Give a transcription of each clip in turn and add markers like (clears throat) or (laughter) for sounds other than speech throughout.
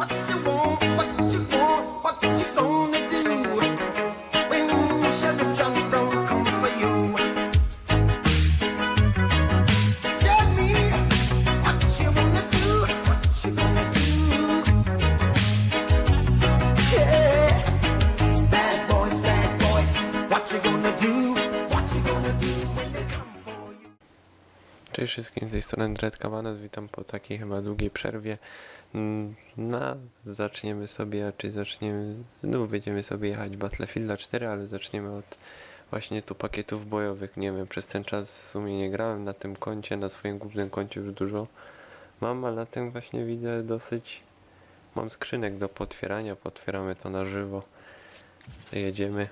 What you want, Cześć wszystkim, z tej strony Dread Cabanas, witam po takiej chyba długiej przerwie. Mm, No, zaczniemy sobie, czy zaczniemy, znów będziemy sobie jechać Battlefielda 4, ale zaczniemy od właśnie tu pakietów bojowych. Nie wiem, przez ten czas w sumie nie grałem na tym koncie, na swoim głównym koncie już dużo mam, ale na tym właśnie widzę dosyć, mam skrzynek do potwierania, potwieramy to na żywo. Jedziemy.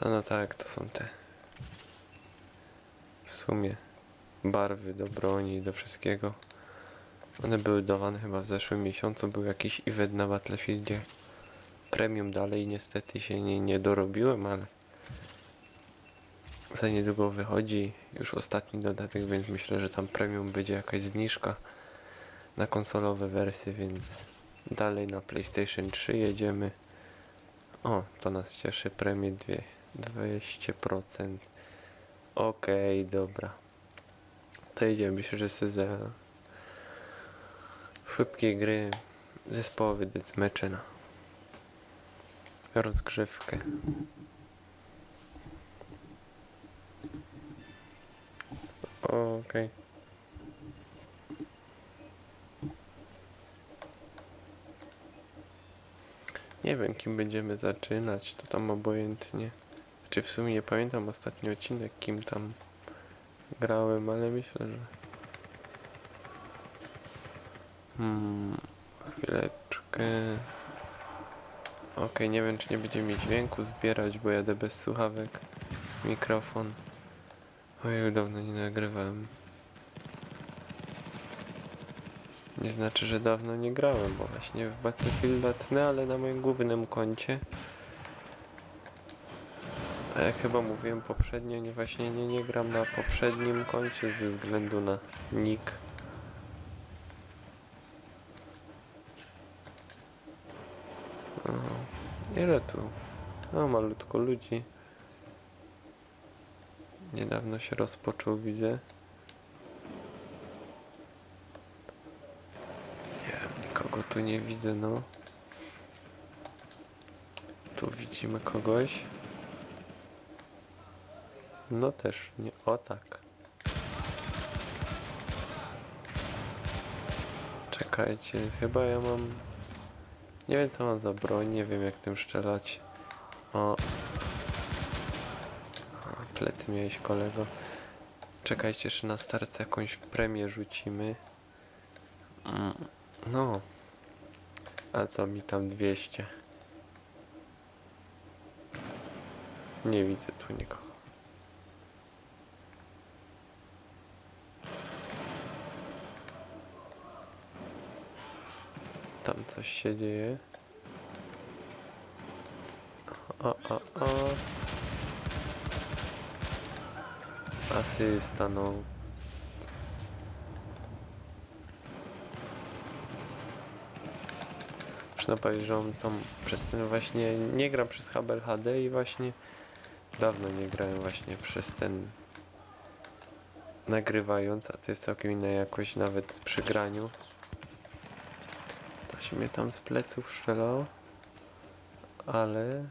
A no tak, to są te w sumie barwy do broni i do wszystkiego. One były dawane chyba w zeszłym miesiącu, był jakiś event na Battlefieldzie. Premium dalej niestety się nie, nie dorobiłem, ale za niedługo wychodzi już ostatni dodatek, więc myślę, że tam premium będzie jakaś zniżka na konsolowe wersje, więc dalej na PlayStation 3 jedziemy. O, to nas cieszy, premię dwie, 200%. Okej, dobra. To idziemy. Że sobie za szybkie gry zespołowe deathmatche rozgrzewkę. Okej. Nie wiem, kim będziemy zaczynać, to tam obojętnie. Czy w sumie nie pamiętam ostatni odcinek, kim tam grałem, ale myślę, że. Hmm, chwileczkę. Okej, nie wiem, czy nie będzie mi dźwięku zbierać, bo jadę bez słuchawek. Mikrofon. Ojej, dawno nie nagrywałem. Nie znaczy, że dawno nie grałem, bo właśnie w Battlefield tnę, ale na moim głównym koncie. A jak chyba mówiłem poprzednio, nie właśnie nie, nie gram na poprzednim koncie ze względu na nick. Ile tu? O, malutko ludzi. Niedawno się rozpoczął, widzę. Nie wiem, nikogo tu nie widzę, no. Tu widzimy kogoś. No też nie. O tak. Czekajcie, chyba ja mam. Nie wiem co mam za broń, nie wiem jak tym strzelać. O. o plecy miałeś kolego. Czekajcie, jeszcze na starce jakąś premię rzucimy. Mm, No. A co mi tam 200? Nie widzę tu nikogo. Tam coś się dzieje. O, o, o. Asysta, no. Muszę powiedzieć, że on tam przez ten właśnie nie gram przez Hubble HD i właśnie dawno nie grałem właśnie przez ten nagrywając, a to jest całkiem inna jakość nawet przy graniu. To się mnie tam z pleców strzelało, ale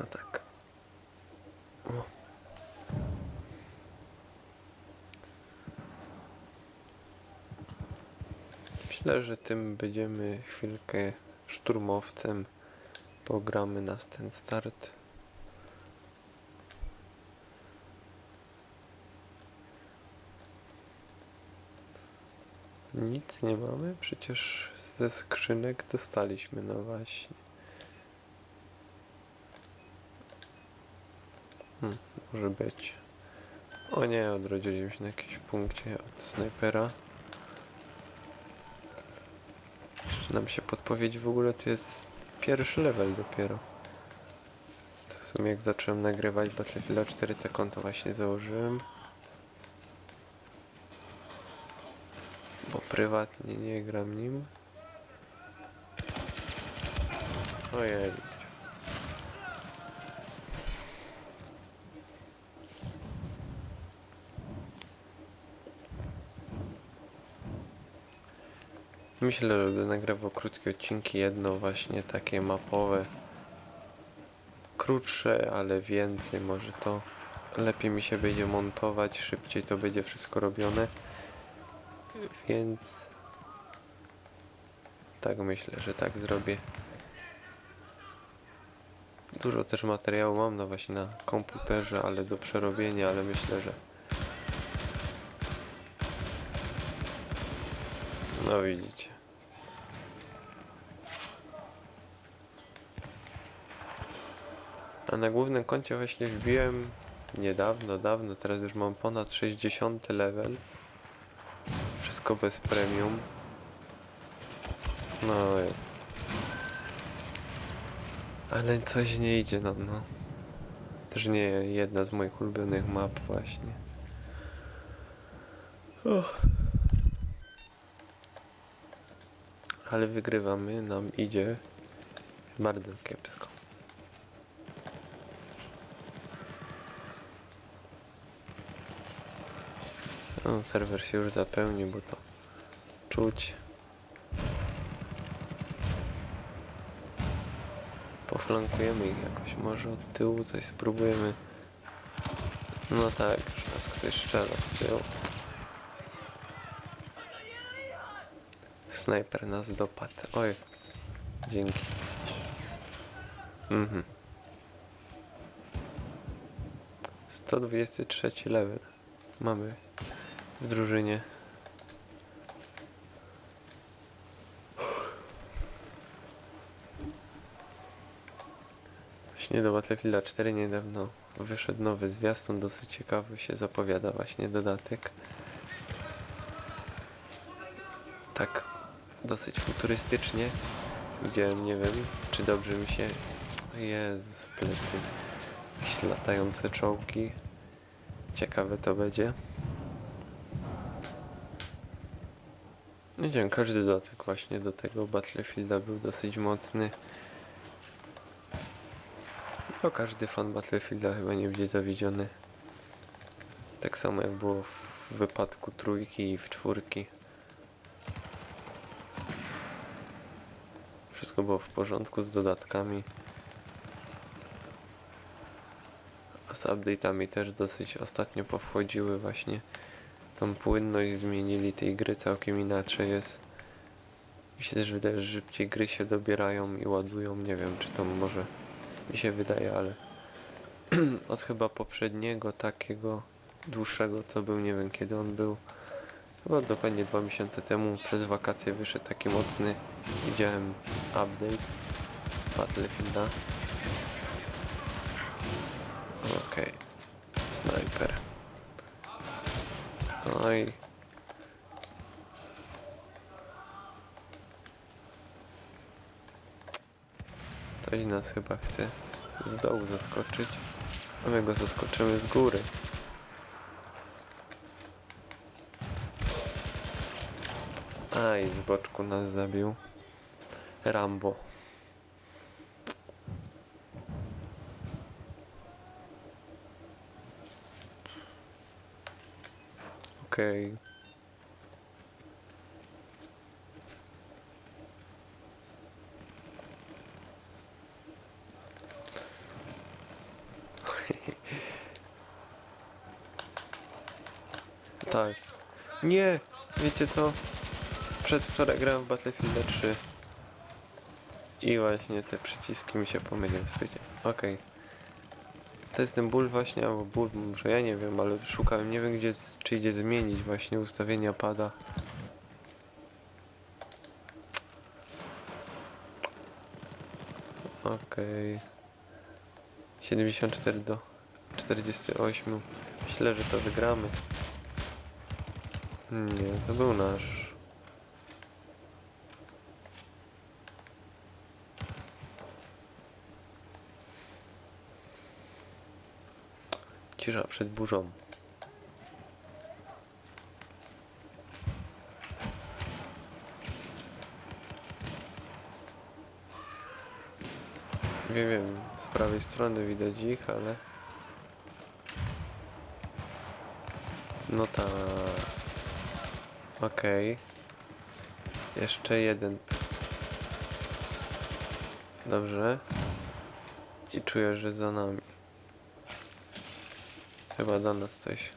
no tak. O. Myślę, że tym będziemy chwilkę szturmowcem. Pogramy nas ten start. Nic nie mamy? Przecież ze skrzynek dostaliśmy, no właśnie. Hmm, może być. O nie, odrodziliśmy się na jakimś punkcie od snajpera. Jeszcze nam się podpowiedź w ogóle to jest pierwszy level dopiero. To w sumie jak zacząłem nagrywać Battlefield 4 te konto właśnie założyłem. Prywatnie nie gram nim. Ojej. Myślę, że będę nagrywał krótkie odcinki, jedno właśnie takie mapowe. Krótsze, ale więcej, może to lepiej mi się będzie montować, szybciej to będzie wszystko robione. Więc tak myślę, że tak zrobię. Dużo też materiału mam no właśnie na komputerze, ale do przerobienia, ale myślę, że no widzicie. A na głównym koncie właśnie wbiłem niedawno, dawno, teraz już mam ponad 60 level. Wszystko bez premium. No jest. Ale coś nie idzie nam, no. Też nie jedna z moich ulubionych map właśnie. Ale wygrywamy, nam idzie bardzo kiepsko. No, serwer się już zapełni, bo to czuć. Poflankujemy ich jakoś, może od tyłu coś spróbujemy. No tak, już nas ktoś strzela z tyłu. Snajper nas dopadł. Oj, dzięki. Mhm. 123 level mamy w drużynie. Właśnie do Battlefielda 4 niedawno wyszedł nowy zwiastun, dosyć ciekawy się zapowiada właśnie dodatek. Tak, dosyć futurystycznie. Widziałem, nie wiem, czy dobrze mi się... Jezus, plecy. Jakieś latające czołgi. Ciekawe to będzie. Nie wiem, każdy dodatek właśnie do tego Battlefielda był dosyć mocny. No każdy fan Battlefielda chyba nie będzie zawiedziony. Tak samo jak było w wypadku trójki i w czwórki. Wszystko było w porządku z dodatkami. A z update'ami też dosyć ostatnio powchodziły właśnie. Tą płynność zmienili tej gry całkiem inaczej jest. Mi się też wydaje, że szybciej gry się dobierają i ładują. Nie wiem, czy to może mi się wydaje, ale (clears throat) od chyba poprzedniego takiego dłuższego, co był, nie wiem kiedy on był. Chyba dokładnie dwa miesiące temu przez wakacje wyszedł taki mocny. Widziałem update Battlefielda. Oj. Ktoś nas chyba chce z dołu zaskoczyć, a my go zaskoczymy z góry. Aj, z boczku nas zabił. Rambo. Okej. (laughs) Tak. Nie! Wiecie co? Przedwczoraj grałem w Battlefield 3. I właśnie te przyciski mi się pomyliły. Stójcie. Okej. To jest ten ból właśnie, albo ból, może ja nie wiem, ale szukałem, nie wiem gdzie, czy idzie zmienić właśnie ustawienia pada. Okej. 74 do 48. Myślę, że to wygramy. Nie, to był nasz. cisza przed burzą. Nie wiem, z prawej strony widać ich, ale... No tak. Okej. Okay. Jeszcze jeden. Dobrze. I czuję, że za nami. Chyba do nas coś.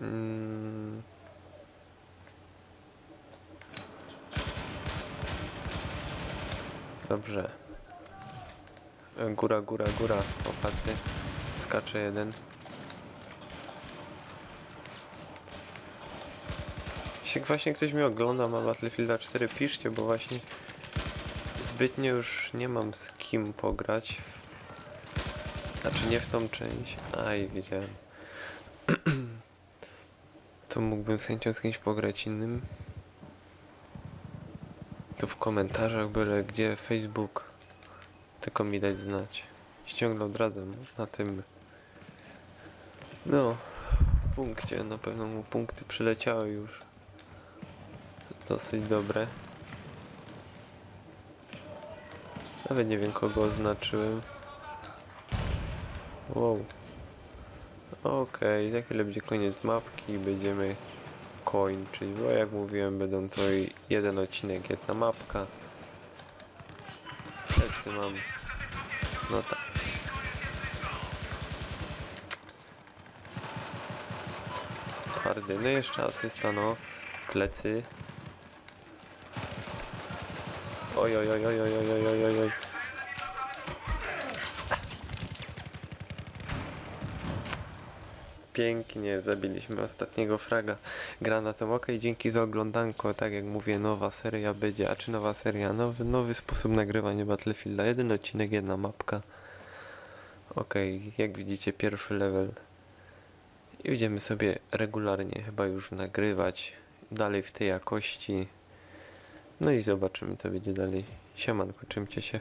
Mm. Dobrze. Góra, góra, góra. Opacy. Skacze jeden. Jeśli właśnie ktoś mnie ogląda, ma Battlefielda 4, piszcie, bo właśnie zbytnio już nie mam z kim pograć. Znaczy nie w tą część. Aj, widziałem. (clears throat) To mógłbym z chęcią z kimś pograć innym. Tu w komentarzach byle gdzie Facebook. Tylko mi dać znać. Ściągnę odradzam na tym. No, punkcie. Na pewno mu punkty przyleciały już. Dosyć dobre. Nawet nie wiem kogo oznaczyłem. Wow. Okej, za chwilę będzie koniec mapki i będziemy kończyć, bo jak mówiłem będą to jeden odcinek, jedna mapka. Plecy mam. No tak. Twardy, no jeszcze asysta, no. Plecy. Oj, oj, oj, oj, oj, oj, oj, oj, oj. Pięknie, zabiliśmy ostatniego fraga granatem. Ok, dzięki za oglądanko. Tak jak mówię, nowa seria będzie, a czy nowa seria? Nowy, nowy sposób nagrywania Battlefielda. Jeden odcinek, jedna mapka. Ok, jak widzicie, pierwszy level. I będziemy sobie regularnie chyba już nagrywać dalej w tej jakości. No i zobaczymy, co będzie dalej. Siemanko, czymcie się.